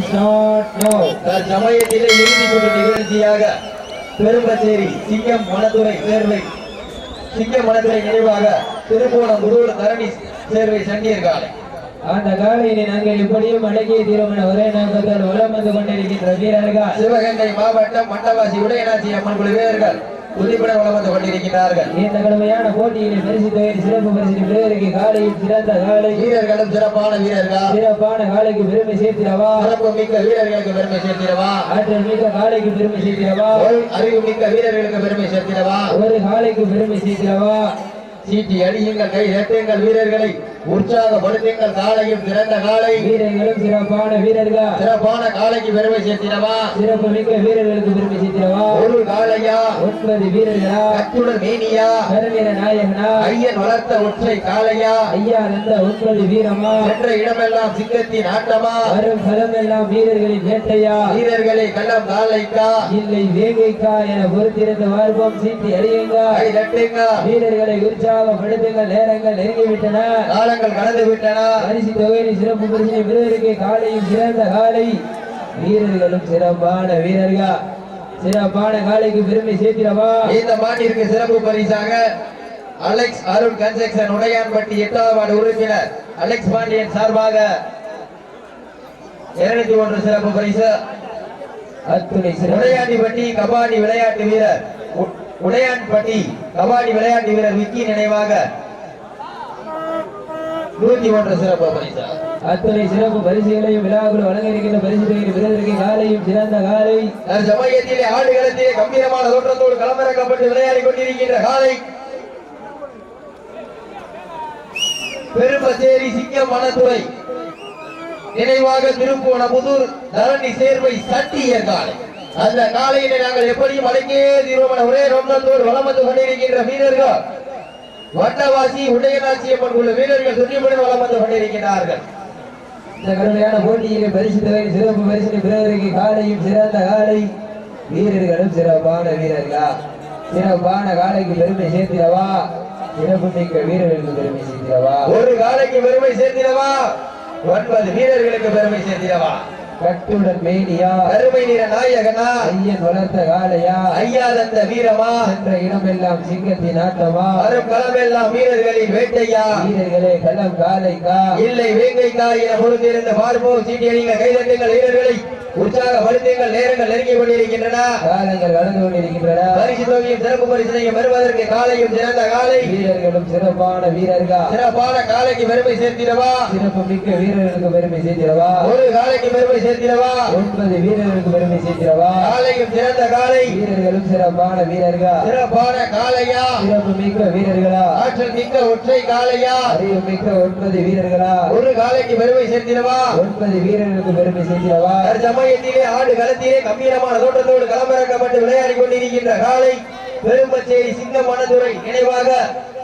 start now. தற்சமயத்திலே இறுதி சுற்று நிகழ்ச்சியாக பெரும்பச்சேரி சிங்கம் மணத்துறை சேர்வை சிங்கம் மணத்துறை நினைவாக திருப்போணம் குருவூர் தரணி சேர்வை சண்டியர் காலை. அந்த காலையினை நாங்கள் இப்படியும் அடக்கிய தீர்மானம் ஒரே நோக்கத்தோடு வலம் வந்து கொண்டிருக்கின்ற வீரர்கள். சிவகங்கை மாவட்டம் மண்டவாசி உடையநாச்சி அம்மன் குழு வீரர்கள் துதிப்பட வளம் கொண்டிருக்கிறார்கள் இந்த கடுமையான போட்டியில் பரிசு தொகை சிறப்பு பரிசு பெறுவதற்கு காலையில் சிறந்த காலை வீரர்களும் சிறப்பான வீரர்கள். சிறப்பான காலைக்கு பெருமை சேர்த்திடவா? சிறப்பு மிக்க வீரர்களுக்கு பெருமை சேர்த்திடவா? ஆற்றல் மிக்க காலைக்கு பெருமை சேர்த்திடவா? அறிவு மிக்க வீரர்களுக்கு பெருமை சேர்த்திடவா? ஒரு காலைக்கு பெருமை சேர்த்திடவா? சீட்டி அடியுங்கள் கை தட்டுங்கள் வீரர்களை. உற்சாகப்படுத்துங்கள் காலையும் சிறந்த காலை வீரர்களும் சிறப்பான வீரர்கள்? சிறப்பான காலைக்கு பெருமை சேர்த்திடவா? சிறப்பு மிக்க வீரர்களுக்கு பெருமை சேர்த்திடவா? ஒரு காலையா ஒன்பது வீரர்களா? கட்டுடன் மேனியா? கருவீர நாயகனா? ஐயன் வளர்த்த ஒற்றை காலையா ஐயா அந்த ஒன்பது வீரமா? சென்ற இடமெல்லாம் சிங்கத்தின் ஆட்டமா? வரும் களமெல்லாம் வீரர்களின் வேட்டையா? வீரர்களை கள்ளம் காலைக்கா இல்லை வேகைக்கா என பொறுத்திருந்த வாழ்வோம். சீட்டி அடியுங்க கை தட்டுங்க? வீரர்களை உற்சாகப்படுத்துங்கள் நேரங்கள் நெருங்கிவிட்டன. காலங்கள் கடந்து விட்டன. பரிசு தொகையின் சிறப்பு பரிசினை பெறுவதற்கு காலையும் சிறந்த காலை. வீரர்களும் சிறப்பான வீரர்கள். சிறப்பான காலைக்கு பெருமை சேர்த்திடவா இந்த மாட்டிற்கு சிறப்பு பரிசாக அலெக்ஸ் அருண் கன்ஸ்ட்ரக்ஷன் உடையான்பட்டி எட்டாவது வார்டு உறுப்பினர் அலெக்ஸ் பாண்டியன் சார்பாக இருநூத்தி ஒன்று சிறப்பு பரிசு. அத்துணை உடையாண்டிப்பட்டி கபாடி விளையாட்டு வீரர் உடையான்பட்டி கபாடி விளையாட்டு வீரர் விக்கி நினைவாக நூத்தி ஒன்று சிறப்பு பரிசு. அத்துணை சிறப்பு பரிசுகளையும் விழாக்குழு வழங்க இருக்கின்ற பரிசு தொகையின் பெறுவதற்கு காலையும் சிறந்த காலை. சமயத்திலே ஆடுகளத்திலே கம்பீரமான தோற்றத்தோடு களமிறக்கப்பட்டு விளையாடி கொண்டிருக்கின்ற காலை. பெரும்பச்சேரி சிங்கம் மணத்துறை நினைவாக திருப்போணமுதூர் தரணி சேர்வை சட்டியர் காலை. அந்த காலையிலே நாங்கள் எப்படியும் அடக்கே தீர்வமான ஒரே நோக்கத்தோடு வளம் வந்து கொண்டிருக்கின்ற வீரர்கள். வட்டவாசி உடையநாச்சி அம்மன் உள்ள வீரர்கள் துணியுடன் வளம் வந்து கொண்டிருக்கிறார்கள் இந்த கடுமையான போட்டியிலே பரிசு சிறப்பு பரிசினை பிறருக்கு காலையும் சிறந்த காலை. வீரர்களும் சிறப்பான வீரர்களா? சிறப்பான காலைக்கு பெருமை சேர்த்திடவா? சிறப்பு மிக்க வீரர்களுக்கு பெருமை சேர்த்திடவா? ஒரு காலைக்கு பெருமை சேர்த்திடவா? ஒன்பது வீரர்களுக்கு பெருமை சேர்த்திடவா? கட்டுடன் மேனியா. கருமை நிற நாயகனா. ஐயன் வளர்த்த காளையா. ஐயா தந்த வீரமா. சென்ற இடமெல்லாம் சிங்கத்தின் ஆட்டமா. வரும் களமெல்லாம் வீரர்களின் வேட்டையா. வீரர்களே களம் காலைக்கா இல்லை வேங்கைக்கா என பொறுத்திருந்த பார்ப்போம் சீட்டியடிங்க கைதட்டுங்கள் வீரர்களை. உற்சாகப்படுத்துங்கள் நேரங்கள் நெருங்கி கொண்டிருக்கின்றன. காலங்கள் கடந்து கொண்டிருக்கின்றன. பரிசு தொகையும் சிறப்பு பரிசனையும் பெறுவதற்கு காலையும் சிறந்த காலை. வீரர்களும் சிறப்பான வீரர்கள். சிறப்பான காலைக்கு பெருமை சேர்த்திடவா? சிறப்பு மிக்க வீரர்களுக்கு பெருமை சேர்த்திடவா? ஒரு காலைக்கு பெருமை சேர்த்திடவா? ஒன்பது வீரர்களுக்கு பெருமை சேர்த்திடவா? காலையும் சிறந்த காலை. வீரர்களும் சிறப்பான வீரர்கள். சிறப்பான காலையா? சிறப்பு மிக்க வீரர்களா? ஆற்றல் மிக்க ஒற்றை காலையா? அறிவு மிக்க ஒன்பது வீரர்களா? ஒரு காலைக்கு பெருமை சேர்த்திடவா? ஒன்பது வீரர்களுக்கு பெருமை சேர்த்திடவா? சமயத்திலே ஆடு களத்திலே கம்பீரமான தோட்டத்தோடு களமிறக்கப்பட்டு விளையாடி கொண்டிருக்கின்ற காலை பெரும்பச்சேரி சிங்கம் மணதுரை நினைவாக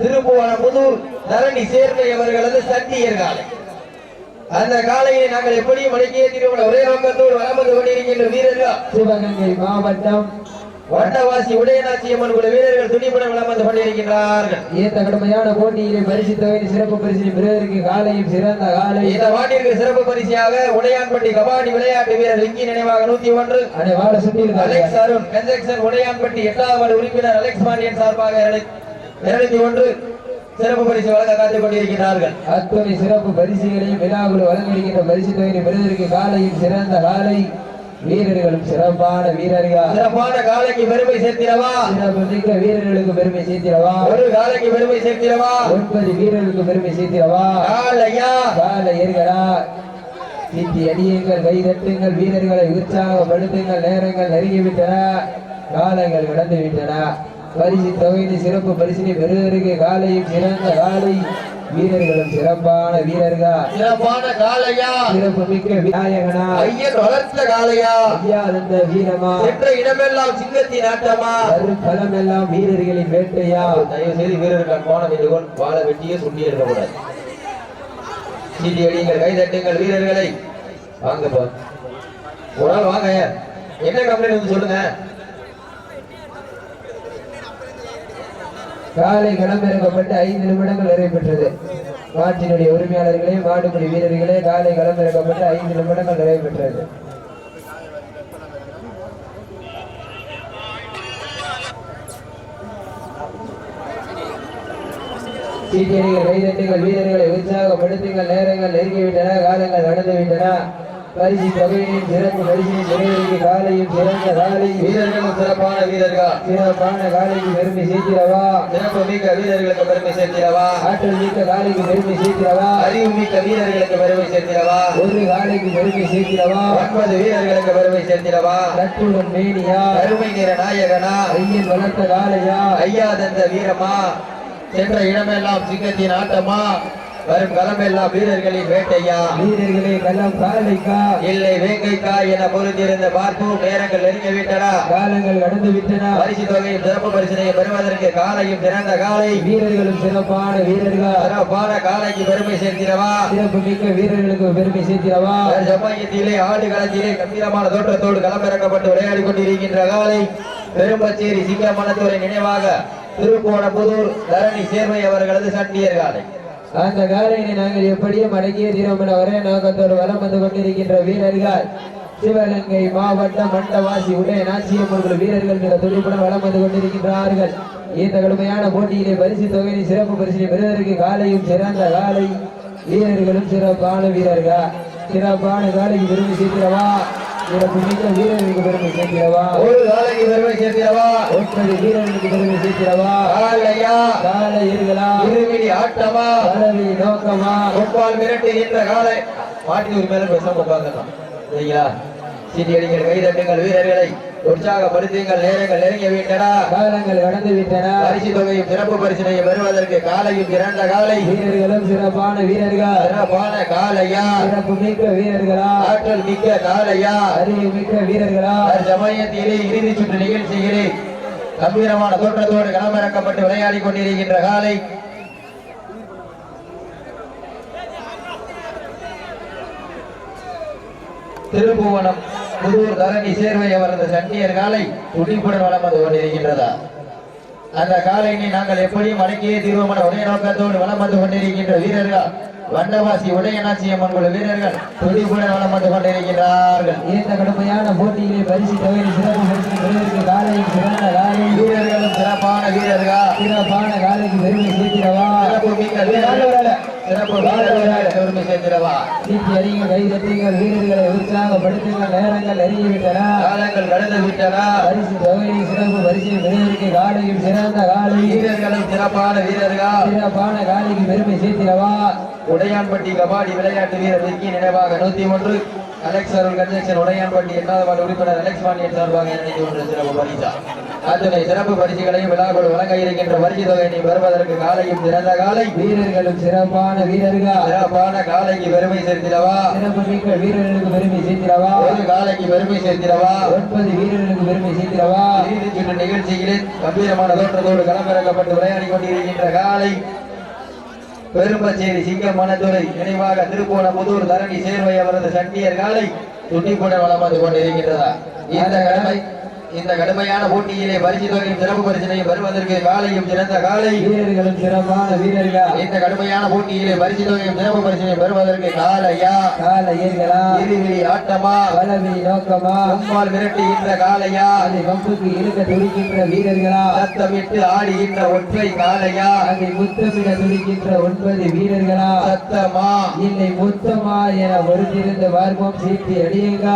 திருப்புவனமுதூர் தரணி சேர்க்கை அவர்களது சண்டியர் காலை. அந்த காலையை நாங்கள் எப்படியும் அடக்கிய திருமண ஒரே நோக்கத்தோடு வலம் வந்து கொண்டிருக்கின்ற வீரர்கள். சிவகங்கை மாவட்டம் வட்டவாசி உடையநாச்சி அம்மன் கூட வீரர்கள் துணிப்புடன் வலம் வந்து கொண்டிருக்கிறார்கள் ஏத்த கடுமையான போட்டியிலே பரிசு தொகையின் சிறப்பு பரிசினை பெறுவதற்கு காலையும் சிறந்த காலை. இந்த வாட்டிற்கு சிறப்பு பரிசாக உடையான்பட்டி கபாடி விளையாட்டு வீரர் லிங்கி நினைவாக நூத்தி ஒன்று. வாழ சுற்றி அலெக்ஸ் அருண் கன்ஸ்ட்ரக்ஷன் உடையான்பட்டி எட்டாவது உறுப்பினர் அலெக்ஸ் பாண்டியன் சார்பாக இருநூத்தி ஒன்று சிறப்பு பரிசு வழங்க காத்துக் கொண்டிருக்கிறார்கள் அத்துணை சிறப்பு பரிசுகளையும் விழாக்குழு வழங்கியிருக்கின்ற பரிசு தொகையை பெறுவதற்கு காலையும் சிறந்த காலை. வீரர்களும் சிறப்பான வீரர்கள்? சிறப்பான காலைக்கு பெருமை சேர்த்திடவா? சிறப்பு வீரர்களுக்கு பெருமை சேர்த்திடவா? ஒரு காலைக்கு பெருமை சேர்த்திடவா? ஒன்பது வீரர்களுக்கு பெருமை சேர்த்திடவா? காலையா கால ஏறுகளா சீட்டி அடியுங்கள் கை தட்டுங்கள் வீரர்களை உற்சாகப்படுத்துங்கள் நேரங்கள் நெருங்கிவிட்டன. காலங்கள் கடந்து விட்டன பரிசு தொகையின் சிறப்பு பரிசினை பெறுவதற்கு காலையும் சிறந்த காலை வீரர்களும் சிறப்பான வீரர்கள். சிறப்பான காலையா சிறப்பு மிக்க விநாயகனா? ஐயன் வளர்த்த காலையா ஐயா அந்த வீரமா? சென்ற இடமெல்லாம் சிங்கத்தின் ஆட்டமா? வரும் களமெல்லாம் வீரர்களின் வேட்டையா? தயவு செய்து வீரருக்கு அன்பான வேண்டுகோள் வாழ வெட்டியே சுண்டி இருக்கக்கூடாது. சீட்டி அடியுங்கள் கை தட்டுங்கள் வீரர்களை. வாங்கப்பா ஒரு ஆள் வாங்க என்ன கம்ப்ளைண்ட் வந்து சொல்லுங்க? காலை களமிறக்கப்பட்டு ஐந்து நிமிடங்கள் நிறைவு மாட்டினுடைய உரிமையாளர்களே மாடுபடி வீரர்களே காலை களமிறக்கப்பட்டு ஐந்து நிமிடங்கள் நிறைவு பெற்றது சீட்டியடிகள் கைதட்டுங்கள் வீரர்களை உற்சாகப்படுத்துங்கள் நேரங்கள் நெருங்கிவிட்டன காலங்கள் நடந்துவிட்டன. பரிசு தொகையின் சிறப்பு பரிசின் நிறைவேறிக்கு காலையும் சிறந்த காலை வீரர்களும் சிறப்பான வீரர்கள். சிறப்பான காலைக்கு பெருமை சேர்க்கிறவா? சிறப்பு மிக்க வீரர்களுக்கு பெருமை சேர்த்திடவா ஆற்றல் மிக்க காலைக்கு பெருமை சேர்க்கிறவா? அறிவு மிக்க வீரர்களுக்கு பெருமை சேர்த்திடவா ஒரு காலைக்கு பெருமை சேர்க்கிறவா? ஒன்பது வீரர்களுக்கு பெருமை சேர்த்திடவா கட்டுடன் மேனியா? கருமை நிற நாயகனா? ஐயன் வளர்த்த காளையா? ஐயா தந்த வீரமா? சென்ற இடமெல்லாம் சிங்கத்தின் ஆட்டமா? வரும் களமெல்லாம் வீரர்களின் வேட்டையா? வீரர்களே கள்ளம் காலைக்கா? இல்லை வேங்கைக்கா என பொருந்திருந்த பார்ப்போம். நேரங்கள் நெருங்கி விட்டன. காலங்கள் கடந்து விட்டன. பரிசு தொகையும் சிறப்பு பரிசனையும் பெறுவதற்கு காலையும் சிறந்த காலை. வீரர்களும் சிறப்பான வீரர்கள். சிறப்பான காலைக்கு பெருமை சேர்த்திடவா சிறப்பு மிக்க வீரர்களுக்கு பெருமை சேர்க்கிறவா? சமயத்திலே ஆடு களத்திலே கம்பீரமான தோற்றத்தோடு களமிறக்கப்பட்டு விளையாடி கொண்டிருக்கின்ற காலை. பெரும்பச்சேரி சிங்கமனத்துறை நினைவாக திருக்கோணப்புதூர் தரணி சேர்வை அவர்களது சண்டியர் காலை. அந்த காலையினை நாங்கள் எப்படியும் அடங்கிய தீரம் என ஒரே நோக்கத்தோடு வலம் வந்து கொண்டிருக்கின்ற வீரர்கள். சிவகங்கை மாவட்டம் மண்டவாசி உடைய நாச்சியம்மன் வீரர்கள் மிக துடிப்புடன் வளம் வந்து கொண்டிருக்கின்றார்கள். இந்த கடுமையான போட்டியிலே பரிசு தொகையை சிறப்பு பரிசினை பெறுவதற்கு காலையும் சிறந்த காலை வீரர்களும் சிறப்பான வீரர்கள். சிறப்பான காலைக்கு விரும்பி சீக்கிரமா பெருமை சேர்க்கிறவா? ஒரு பெருமை ஒன்பது பெருமை சேர்க்கிறவா? காலையா காலை இருகளா இருமிடி ஆட்டமா? நோக்கமா? ஒப்பால் மிரட்டுகின்ற காலை மாட்டி ஒரு மேல பேசாம உட்கார்ந்துடலாம் சரிங்களா? சீட்டியடிகள் கைதட்டுங்கள் வீரர்களை. உற்சாகப்படுத்துங்கள் நேரங்கள் நெருங்கி விட்டன. காலங்கள் கடந்து விட்டன. பரிசு தொகையும் சிறப்பு பரிசினையும் பெறுவதற்கு காலையும் இறந்த காலை. வீரர்களும் சிறப்பான வீரர்கள். சிறப்பான காலையா? சிறப்பு மிக்க வீரர்களா? ஆற்றல் மிக்க காலையா? அறிவு மிக்க வீரர்களா? சமயத்திலே இறுதி சுற்று நிகழ்ச்சியிலே கம்பீரமான தோற்றத்தோடு களமிறக்கப்பட்டு விளையாடி கொண்டிருக்கின்ற காலை. திருப்புவனம். புதூர் தரணி சேர்வை அவரது சண்டியர் காலை துடிப்புடன் வளம் வந்து கொண்டிருக்கின்றதா? அந்த காலையினை நாங்கள் எப்படியும் அடக்கியே தீர்வோம் என ஒரே நோக்கத்தோடு வளம் வந்து கொண்டிருக்கின்ற வீரர்கள் வண்டவாசி உடையநாச்சி அம்மன் குழு வீரர்கள் துடிப்புடன் வளம் வந்து கொண்டிருக்கிறார்கள் இந்த கடுமையான போட்டியிலே பரிசு தொகை சிறப்பு பரிசு பெறுவதற்கு காலையும் சிறந்த காலை. வீரர்களும் சிறப்பான வீரர்கள். சிறப்பான காலைக்கு பெருமை சேர்க்கிறவா? சிறப்பு மிக்க வீரர்கள். சீட்டி அறிங்க கை தட்டுங்கள் வீரர்களை உற்சாகப்படுத்துங்கள் நேரங்கள் நெருங்கிவிட்டன. காலங்கள் கடந்து விட்டன பரிசு தொகையை சிறப்பு பரிசு பெறுவதற்கு காலையும் சிறந்த காலை. வீரர்களும் சிறப்பான வீரர்கள். சிறப்பான காலைக்கு பெருமை சேர்க்கிறவா உடையான்பட்டி கபாடி விளையாட்டு வீரர் விக்கி நினைவாக நூத்தி ஒன்று அலெக்ஸ் அருள் கன்ஜெக்ஷன் உடையான்பட்டி எட்டாவது வார்டு உறுப்பினர் அலெக்ஸ் பாண்டியன் சார்பாக நினைத்து ஒன்று சிறப்பு பரிசா. அத்துணை சிறப்பு பரிசுகளையும் விழாக்குழு வழங்க இருக்கின்ற பரிசு தொகையை பெறுவதற்கு காலையும் சிறந்த காலை. வீரர்களும் சிறப்பான வீரர்கள். சிறப்பான காலைக்கு பெருமை சேர்த்திடவா? சிறப்பு மிக்க வீரர்களுக்கு பெருமை சேர்க்கிறவா ஒரு காலைக்கு பெருமை சேர்த்திடவா? ஒன்பது வீரர்களுக்கு பெருமை சேர்க்கிறவா இறுதி சுற்று நிகழ்ச்சியிலே கம்பீரமான தோற்றத்தோடு களமிறக்கப்பட்டு விளையாடி கொண்டிருக்கின்ற காலை. பெரும்பச்சேரி சிங்கமனத்துறை நினைவாக திருப்போணமுதூர் தரணி சேர்வை அவரது சண்டியர் காலை. துண்டிப்புடன் வளம் வந்து கொண்டிருக்கின்றதா? இந்த கடமை இந்த கடுமையான போட்டியிலே பரிசு தொகையும் சிறப்பு பரிசினையும் பெறுவதற்கு காலையும் சிறந்த காலை. வீரர்களும் சிறப்பான வீரர்கள். இந்த கடுமையான போட்டியிலே பரிசு தொகையும் சிறப்பு பரிசினையும் பெறுவதற்கு காலையா? கால ஏர்களா இருவிழி ஆட்டமா? பலவி நோக்கமா? அம்மாள் மிரட்டுகின்ற காலையா? அதை வம்புக்கு இழுக்க துடிக்கின்ற வீரர்களா? சத்தமிட்டு ஆடுகின்ற ஒற்றை காலையா? அதை முத்தமிட துடிக்கின்ற ஒன்பது வீரர்களா? சத்தமா? இல்லை முத்தமா என பொறுத்திருந்து பார்ப்போம். சீட்டி அடியுங்க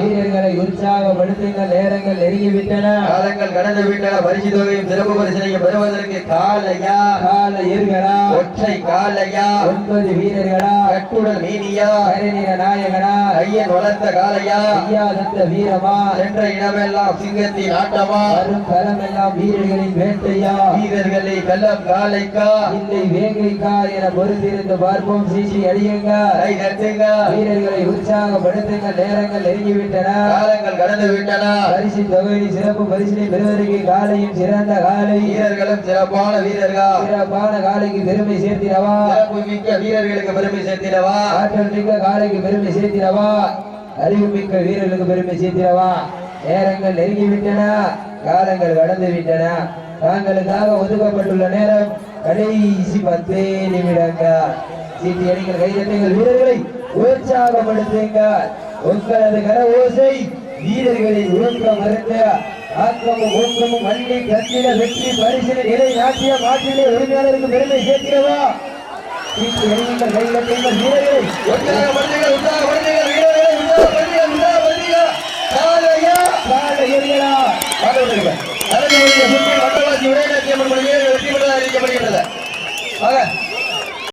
வீரர்களை உற்சாகப்படுத்துங்க நேரங்கள் நெருங்கிவிட்டன. காலங்கள் கடந்து விட்டன பரிசு தொகையும் சிறப்பு பரிசனையும் பெறுவதற்கு காலையா? கால ஏர்களா ஒற்றை காலையா? ஒன்பது வீரர்களா? கட்டுடல் மீனியா கரநிற நாயகனா? ஐயன் வளர்த்த காலையா? ஐயாதத்த வீரமா? சென்ற இடமெல்லாம் சிங்கத்தின் ஆட்டமா? வரும் களமெல்லாம் வீரர்களின் வேட்டையா? வீரர்களை வெல்லம் காலைக்கா? இல்லை வேங்கைக்கா என பொறுத்திருந்து பார்ப்போம். சீசி அடியுங்க வீரர்களை உற்சாகப்படுத்துங்க. நேரங்கள் நெருங்கிவிட்டன. காலங்கள் கடந்து விட்டன பரிசு தொகை சிறப்பு பரிசினை பெறுவதற்கு காலையும் சிறந்த காலை வீரர்களும் சிறப்பான வீரர்கள். சிறப்பான காலைக்கு பெருமை சேர்த்திடவா? சிறப்பு மிக்க வீரர்களுக்கு பெருமை சேர்த்திடவா? ஆற்றல் மிக்க காலைக்கு பெருமை சேர்த்திடவா? அறிவு மிக்க வீரர்களுக்கு பெருமை சேர்த்திடவா? நேரங்கள் நெருங்கி விட்டன காலங்கள் கடந்து விட்டன தாங்களுக்காக ஒதுக்கப்பட்டுள்ள நேரம் கடைசி பத்தே நிமிடங்கள். சீட்டி அணிகள் கைதட்டுங்கள் வீரர்களை உற்சாகப்படுத்துங்கள். உங்களது கர ஓசை வீரர்களை உழைக்க மறுத்த ஆக்கமும் ஊக்கமும் மண்ணை கத்திட வெற்றி பரிசில நிலை நாட்டிய மாற்றிலே உரிமையாளருக்கு பெருமை சேர்க்கிறவா? வெற்றி பெற்றதாக அறிவிக்கப்படுகின்றது.